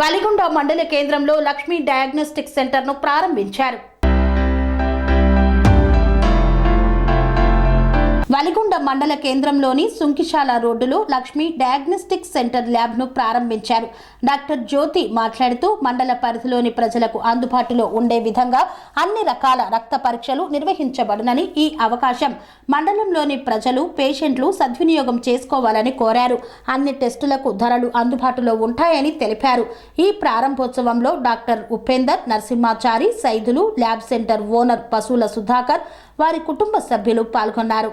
వలిగొండ మండల కేంద్రంలో లక్ష్మీ డయాగ్నోస్టిక్ సెంటర్ను ప్రారంభించారు. వలిగొండ మండల కేంద్రంలోని సుంకిశాల రోడ్డులో లక్ష్మి డయాగ్నోస్టిక్ సెంటర్ ల్యాబ్ను ప్రారంభించారు. డాక్టర్ జ్యోతి మాట్లాడుతూ మండల పరిధిలోని ప్రజలకు అందుబాటులో ఉండే విధంగా అన్ని రకాల రక్త పరీక్షలు నిర్వహించబడునని ఈ అవకాశం. మండలంలోని ప్రజలు పేషెంట్లు సద్వినియోగం చేసుకోవాలని కోరారు. అన్ని టెస్టులకు ధరలు అందుబాటులో ఉంటాయని తెలిపారు. ఈ ప్రారంభోత్సవంలో doctor Upender Narasimhachari Saidulu lab centre owner పశువుల సుధాకర్ వారి కుటుంబ సభ్యులు పాల్గొన్నారు.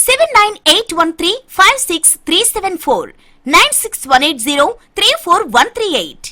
seven nine eight one three five six three seven four nine six one eight zero three four one three eight